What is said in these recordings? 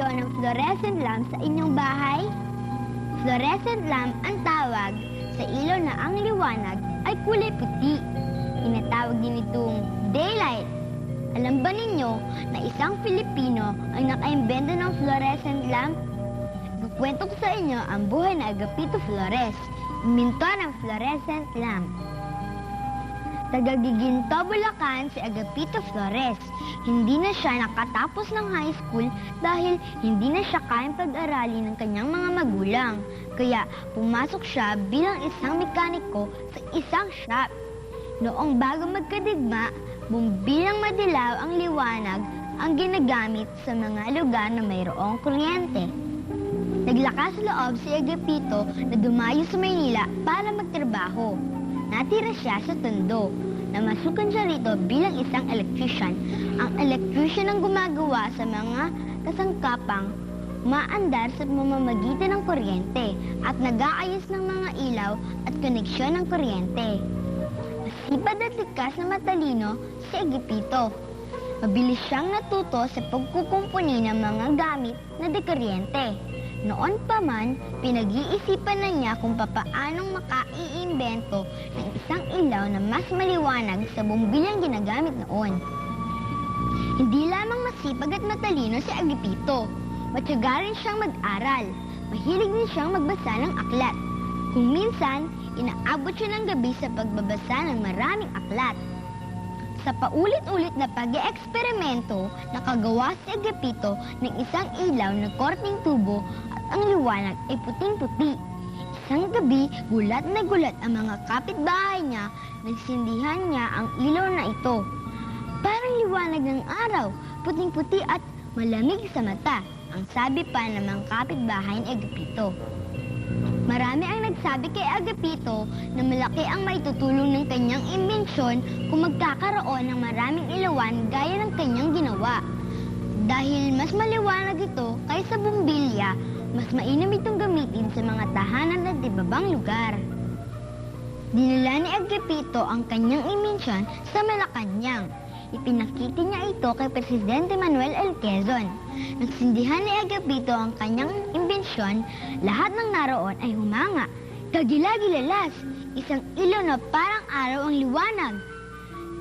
kayo ng fluorescent lamp sa inyong bahay? Fluorescent lamp ang tawag sa ilaw na ang liwanag ay kulay puti. Tinatawag din itong daylight. Alam ba ninyo na isang Filipino ang nakaimbento ng fluorescent lamp? Kukwento ko sa inyo ang buhay na Agapito Flores, inventor ng fluorescent lamp. Tagagiginto, Bulacan si Agapito Flores. Hindi na siya nakatapos ng high school dahil hindi na siya kayang pag-aralin ng kanyang mga magulang. Kaya pumasok siya bilang isang mekaniko sa isang shop. Noong bago magkadigma, bumbilang madilaw ang liwanag ang ginagamit sa mga lugar na mayroong kuryente. Naglakas loob si Agapito na dumayo sa Maynila para magtrabaho. Natira siya sa Tondo. Namasukan siya rito bilang isang electrician. Ang electrician ang gumagawa sa mga kasangkapang maandar sa mamamagitan ng kuryente at nag-aayos ng mga ilaw at koneksyon ng kuryente. Masipag at likas na matalino si Agapito. Mabilis siyang natuto sa pagkukumpuni ng mga gamit na dekuryente. Noon pa man, pinag-iisipan na niya kung papaanong makaiimbento ng isang ilaw na mas maliwanag sa bumbilyang ginagamit noon. Hindi lamang masipag at matalino si Agapito. Matyaga rin siyang mag-aral. Mahilig din siyang magbasa ng aklat. Kung minsan, inaabot siya ng gabi sa pagbabasa ng maraming aklat. Sa paulit-ulit na pag-eeksperimento, nakagawa si Agapito ng isang ilaw na korting tubo at ang liwanag ay puting-puti. Isang gabi, gulat na gulat ang mga kapitbahay niya, nagsindihan niya ang ilaw na ito. Parang liwanag ng araw, puting-puti at malamig sa mata, ang sabi pa ng mga kapitbahay ni Agapito. Marami ang nagsabi kay Agapito na malaki ang maitutulong ng kanyang imbensyon kung magkakaroon ng maraming ilawan gaya ng kanyang ginawa. Dahil mas maliwanag ito kaysa bumbilya, mas mainam itong gamitin sa mga tahanan at ibabang lugar. Dinala ni Agapito ang kanyang imbensyon sa Malacanang. Ipinakita niya ito kay Presidente Manuel L. Quezon. Nagsindihan ni Agapito ang kanyang imbensyon, lahat ng naroon ay humanga. Kagilagilalas, isang ilaw na parang araw ang liwanag.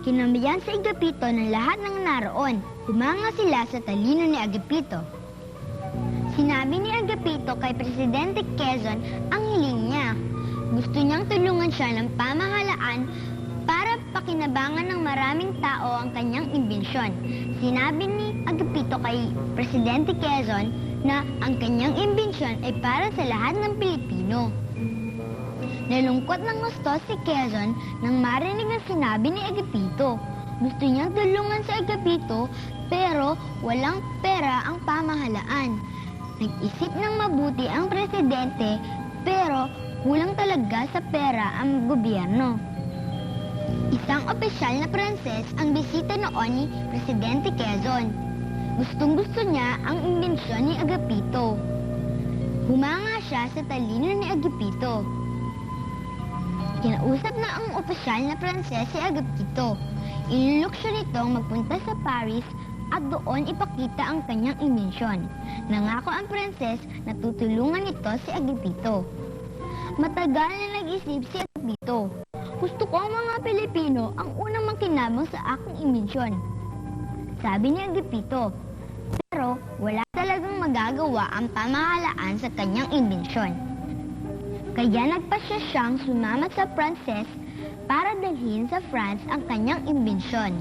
Kinamayan sa Agapito ng lahat ng naroon. Humanga sila sa talino ni Agapito. Sinabi ni Agapito kay Presidente Quezon ang hiling niya. Gusto niyang tulungan siya ng pamahalaan para pakinabangan ng maraming tao ang kanyang imbensyon. Sinabi ni Agapito kay Presidente Quezon na ang kanyang imbensyon ay para sa lahat ng Pilipino. Nalungkot ng gusto si Quezon nang marinig na sinabi ni Agapito. Gusto niyang tulungan si Agapito pero walang pera ang pamahalaan. Nag-isip ng mabuti ang presidente pero kulang talaga sa pera ang gobyerno. Isang opisyal na Pranses ang bisita noon ni Presidente Quezon. Gustong gusto niya ang imbensyon ni Agapito. Humanga siya sa talino ni Agapito. Kinausap na ang opisyal na Pranses si Agapito. Inulok siya magpunta sa Paris at doon ipakita ang kanyang imbensyon. Nangako ang Pranses na tutulungan ito si Agapito. Matagal na nag-isip si Agapito. Gusto ko ang mga Pilipino ang unang makinabang sa aking imbensyon. Sabi ni Agapito. Pero wala talagang magagawa ang pamahalaan sa kanyang imbensyon. Kaya nagpasya siyang sumama sa Pranses para dalhin sa France ang kanyang imbensyon.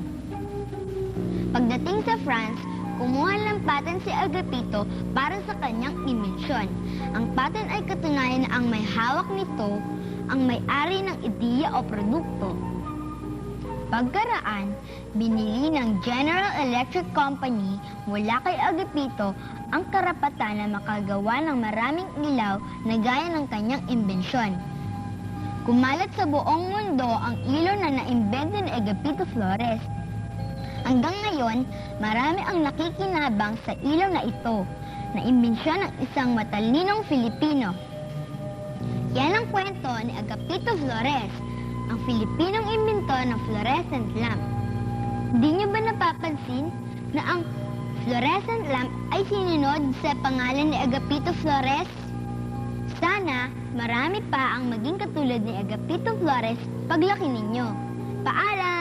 Pagdating sa France, kumuha ng patent si Agapito para sa kanyang imbensyon. Ang patent ay katunayan na ang may hawak nito ang may-ari ng ideya o produkto. Pagkaraan, binili ng General Electric Company mula kay Agapito ang karapatan na makagawa ng maraming ilaw na gaya ng kanyang imbensyon. Kumalat sa buong mundo ang ilaw na naimbento ni Agapito Flores. Hanggang ngayon, marami ang nakikinabang sa ilaw na ito, na imbensyon ng isang matalinong Filipino. Kwento ni Agapito Flores, ang Filipinong inventor ng fluorescent lamp. Di niyo ba napapansin na ang fluorescent lamp ay sinunod sa pangalan ni Agapito Flores? Sana marami pa ang maging katulad ni Agapito Flores paglaki ninyo. Paalam!